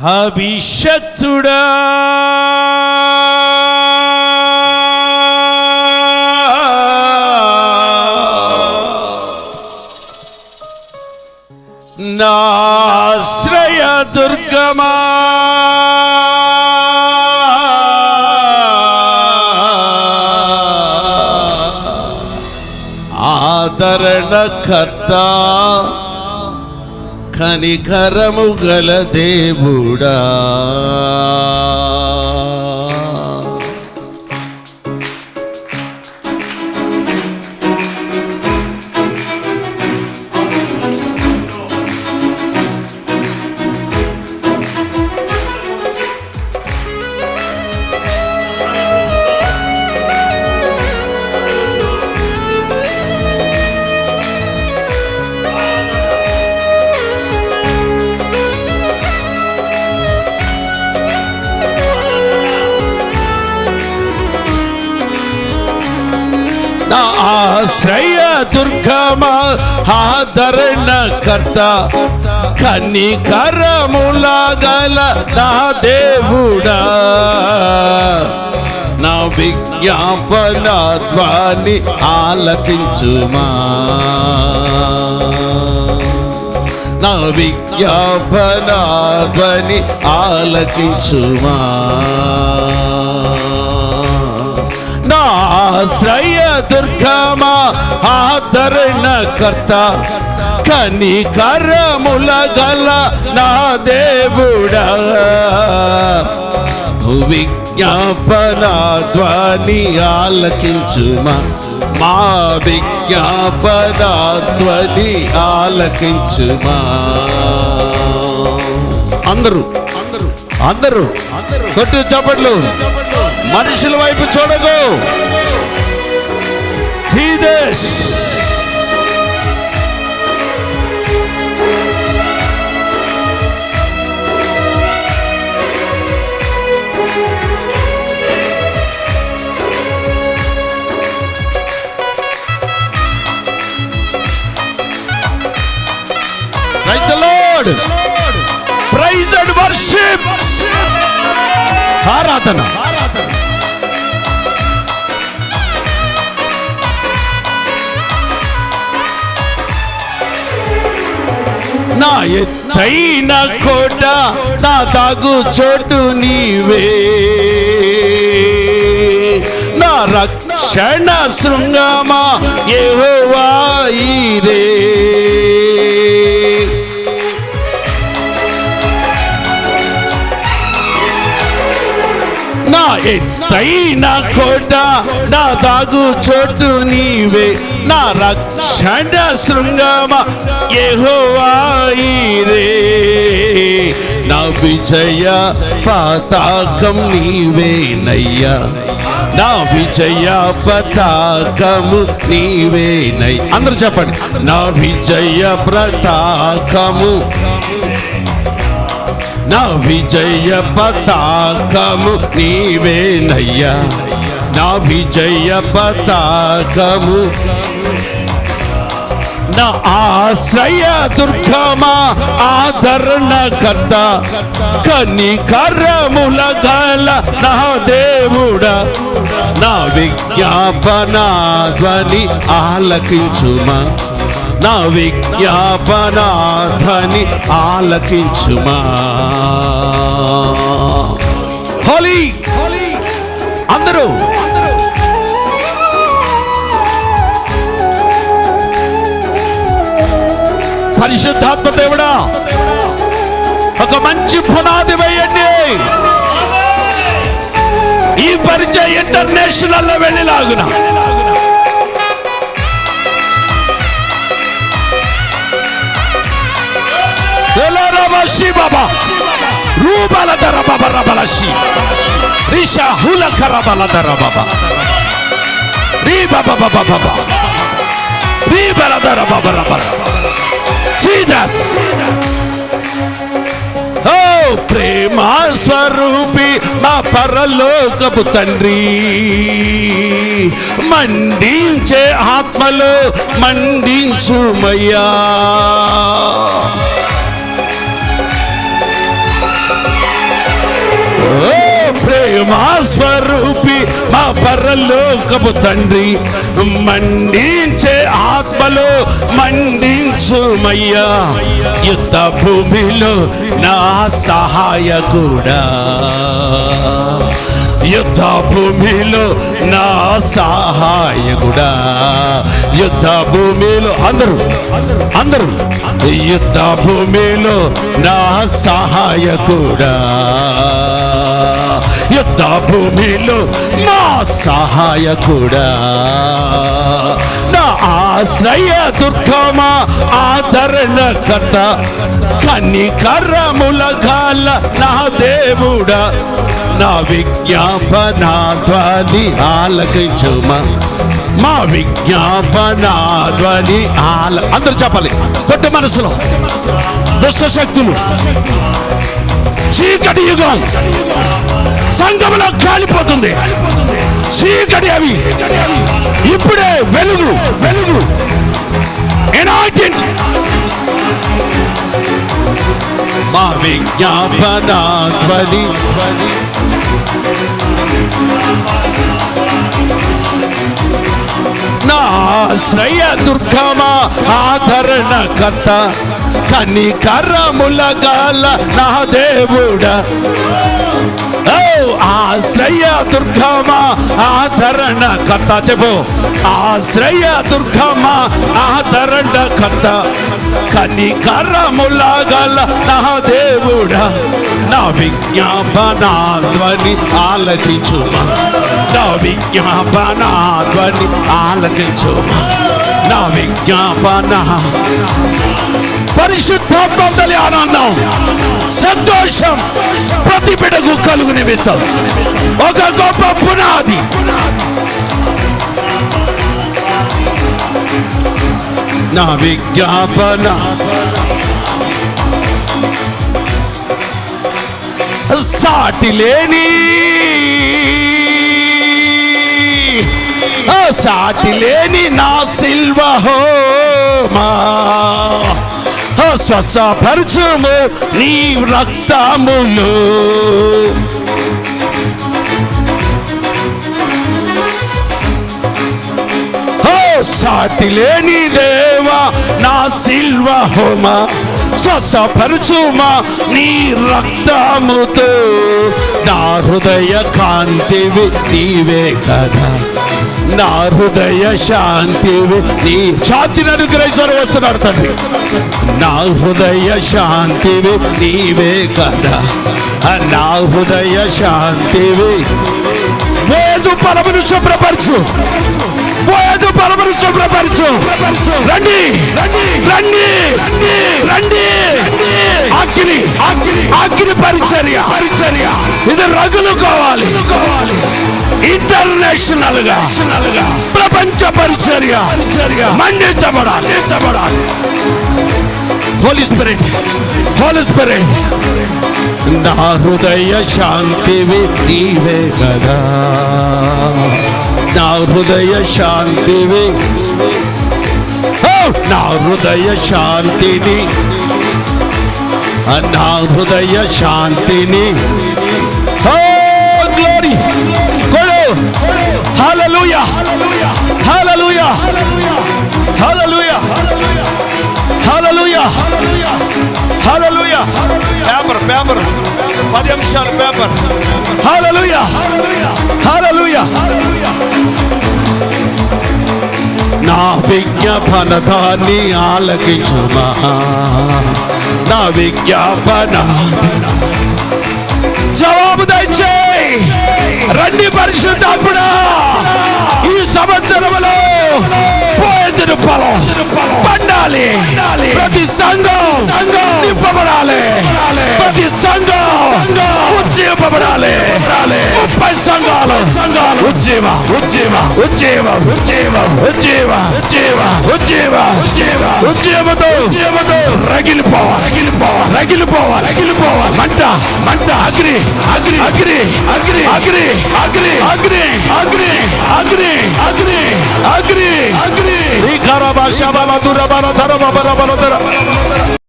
అభిషక్తుడా. నాశ్రయ దుర్గమా. ఆదరణ కర్త కనికరము గల దేవుడా. నా ఆశ్రయ దుర్గమా ఆదరణ కర్త కనికరముల గల నా దేవుడా. నా విజ్ఞాపన ధ్వని ఆలకించుమా. నా విజ్ఞాపన ధ్వని ఆలకించుమా. నా ఆశ్రయ దుర్గమా? ఆదరణ కర్త కనికరముల గల నా దేవుడా. విజ్ఞాపన ధ్వని ఆలకించుమా మా విజ్ఞాపన ధ్వని ఆలకించుమా అందరూ అందరూ అందరూ కొట్టు చప్పట్లు. మనుషుల వైపు చూడకు. జీదస్ Praise the Lord. Praise and worship. ఆరాధన నా ఎత్తైన కోట నా తాగు చోటు నీవే. నా రక్షణ శృంగమా ఏహోవా నా నా ఎత్తైన కోట నా దాగు చోటు నీవే నా రక్షణ శృంగమ ఏహోవాయిరే నా విజయ పతాకం నీవేనయ్యా నా విజయ పతాకము నీవేనై అందరూ చెప్పండి. నా విజయ ప్రతాకము నా విజయ పతాకము నీవేనయ్యా. నా విజయ పతాకము. నా ఆశ్రయ దుర్గమా ఆదరణ కర్త కనికరముల గల నా దేవుడా. నా విజ్ఞాపన ధ్వని ఆలకించుమా. నా విజ్ఞాపనాథని ఆలకించుమా. హోలీ! అందరూ! పరిశుద్ధాత్మ దేవుడా! ఒక మంచి పునాది వేయండి. ఈ పరిచయ ఇంటర్నేషనల్లో వెళ్ళిలాగున. ఎలారాబాషి బాబా రూబల ధర బాబా రబలషి రిష హులక రబల ధర బాబా రీ బాబా బాబా బాబా రీ బల ధర బాబా రబల జీసస్ ఓ ప్రేమ స్వరూపి మా పరలోకపు తండ్రి మండించే ఆత్మలో మండించుమయ్యా మా స్వరూపి మా పరలోకపు తండ్రి. మండించే ఆత్మలో మండించుమయ్యా. యుద్ధ భూమిలో నా సహాయకుడా. యుద్ధ భూమిలో నా సహాయకుడా. యుద్ధ భూమిలో అందరూ అందరూ యుద్ధ భూమిలో నా సహాయకుడా. యుద్ధ భూమిలో నా సహాయకుడా. నా ఆశ్రయ దుర్గమా ఆదరణ కర్త కనికరముల గాల నా దేవుడా. నా విజ్ఞాపన ధ్వని ఆలకించుమా. మా విజ్ఞాపన ధ్వని ఆల అందరూ చెప్పాలి. కొట్టు మనసులో. దుష్ట శక్తులు. చీకటి యుగం. సంఘంలో కాలిపోతుంది. చీకటి అవి. ఇప్పుడే వెలుగు వెలుగు. మా విజ్ఞాపన ధ్వని దుర్గమ ఆశ్రయ దుర్గమా ఆదరణ కర్త కనికరముల గాల నా దేవుడ. ఆశ్రయ దుర్గమ ఆదరణ కర్త చెప్పు ఆశ్రయ దుర్గమ ఆదరణ కర్త కనికరముల గల నా దేవుడా. నా విజ్ఞాపనా ధ్వని ఆలకించుమా నా విజ్ఞాపన ధ్వని ఆలకించు. నా విజ్ఞాపన. పరిశుద్ధాత్మలి ఆనందం సంతోషం ప్రతి బిడకు కలుగు నిమిత్తం. ఒక గొప్ప పునాది. నా విజ్ఞాపన. సాటి లేని సాటి లేని నా సిల్వ హోమా. ఆ స్వసపరచుము నీ రక్తములు సాటి లేని దేవా నా సిల్వ హోమా. స్వసపరచుమా నీ రక్తముతో. నా హృదయ కాంతివి నీవే కదా. నా హృదయ శాంతివి నీ శాంతిని అనుగ్రహించారు వస్తున్నారు తండ్రి. నా హృదయ శాంతివి నీవే కదా. నా హృదయ శాంతివి మోజు పరమును శుభ్రపరచు. మోజు పరమును శుభ్రపరచు. రండి. రండి. రండి. అగ్ని. అగ్ని అగ్ని పరిచర్య పరిచర్య. ఇది రగులు కావాలి. ఇంటర్నేషనల్గా ప్రపంచ పరిచర్య. మండించబడాలి హోలీ స్పిరిట్ హోలీ స్పిరిట్ నా హృదయ శాంతివి నీవే కదా నా హృదయ శాంతివి ఓ, నా హృదయ శాంతిని. నా హృదయ శాంతిని. హల్లెలూయా హల్లెలూయా హల్లెలూయా హల్లెలూయా హల్లెలూయా పేపర్ పేపర్ పది అంశాలు పేపర్ హల్లెలూయా హల్లెలూయా నా విజ్ఞాపన దాన్ని ఆలకించుమా? నా విజ్ఞాపన రండి పరిశుద్ధాత్ముడా. ఈ సంవత్సరంలో పోయేసిన పొలం పండాలి ప్రతి సంఘం నింపబడాలి. ప్రతి సంఘం ఉజ్జీవపడాలి. ముప్పై సంఘాలు. ఉజ్జీవ. ఉజ్జీవ. ఉజ్జీవ. ఉజ్జీవ. ఉజ్జీవ. ఉజ్జీవ. ఉజ్జీవ. ఉజ్జీవ. ఉజ్జీవతో ఉజ్జీవతో రగిలిపోవాలి రగిలిపోవాలి రగిలిపోవాలి రగిలిపోవాలి మంట మంట అగ్ని అగ్ని అగ్ని అగ్ని అగ్ని అగ్ని అగ్ని అగ్ని అగ్ని అగ్ని అగ్ని అగ్ని ఈ కరభాష బల దురబల ధర బల ధర